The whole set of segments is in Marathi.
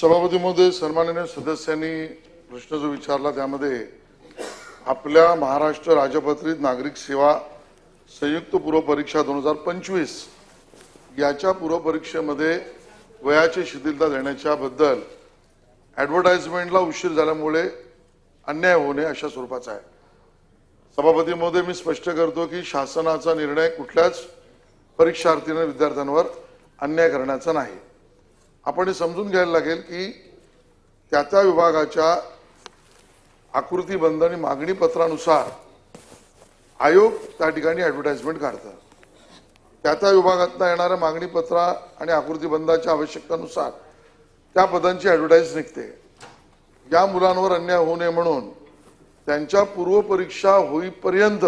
सभापती महोदय सन्माननीय सदस्यांनी प्रश्न जो विचारला त्यामध्ये आपल्या महाराष्ट्र राजपत्रित नागरिक सेवा संयुक्त पूर्वपरीक्षा दोन हजार पंचवीस याच्या पूर्वपरीक्षेमध्ये वयाची शिथिलता देण्याच्या बद्दल ऍडव्हर्टाइजमेंटला उशीर झाल्यामुळे अन्याय होणे अशा स्वरूपाचा आहे. सभापती महोदय मी स्पष्ट करतो की शासनाचा निर्णय कुठल्याच परीक्षार्थीने विद्यार्थ्यांवर अन्याय करण्याचा नाही. आपण हे समजून घ्यायला लागेल की त्या त्या विभागाच्या आकृतीबंध आणि मागणी पत्रानुसार आयोग त्या ठिकाणी ऍडव्हर्टाइजमेंट काढतं त्या त्या विभागातनं येणाऱ्या मागणी पत्रा आणि आकृतीबंधाच्या आवश्यकतानुसार त्या पदांची ऍडव्हर्टाईज निघते. या मुलांवर अन्याय होऊ नये म्हणून त्यांच्या पूर्वपरीक्षा होईपर्यंत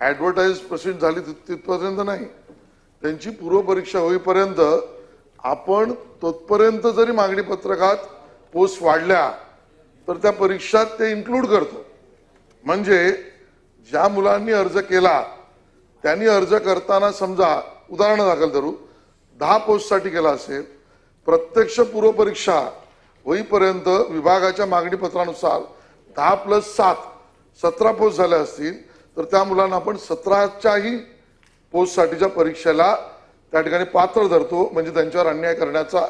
ऍडव्हर्टाईज प्रसिद्ध झाली तिथपर्यंत नाही. त्यांची पूर्वपरीक्षा होईपर्यंत आपण तोपर्यंत जरी मागणी पत्रकात पोस्ट वाढल्या तर त्या परीक्षात ते इन्क्लूड करतो. म्हणजे ज्या मुलांनी अर्ज केला त्यांनी अर्ज करताना समजा उदाहरण दाखल धरू दहा पोस्टसाठी केला असेल प्रत्यक्ष पूर्वपरीक्षा होईपर्यंत विभागाच्या मागणी पत्रानुसार दहा प्लस सात सतरा पोस्ट झाल्या असतील तर त्या मुलांना आपण सतराच्याही पोस्टसाठीच्या परीक्षेला त्या ठिकाणी पात्र धरतो म्हणजे त्यांच्यावर अन्याय करण्याचा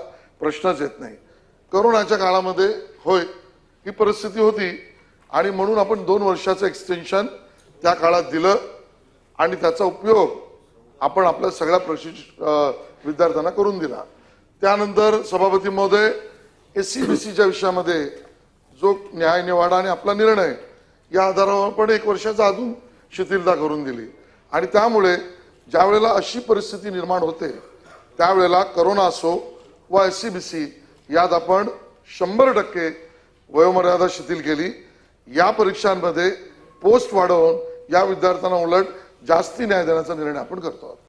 प्रश्नच येत नाही. करोनाच्या काळामध्ये होय ही परिस्थिती होती आणि म्हणून आपण दोन वर्षाचं एक्सटेन्शन त्या काळात दिलं आणि त्याचा उपयोग आपण आपल्या सगळ्या प्रशिक्ष विद्यार्थ्यांना करून दिला. त्यानंतर सभापती महोदय एस सी बी सीच्या विषयामध्ये जो न्याय निवाडा आणि आपला निर्णय या आधारावर पण एक वर्षाचा अजून शिथिलता करून दिली. आणि त्यामुळे ज्या वेळेला अशी परिस्थिती निर्माण होते त्यावेळेला करोना असो व एस सी बी सी यात आपण शंभर टक्के वयोमर्यादा शिथिल केली. या परीक्षांमध्ये पोस्ट वाढवून या विद्यार्थ्यांना उलट जास्ती न्याय देण्याचा निर्णय आपण करतो आहोत.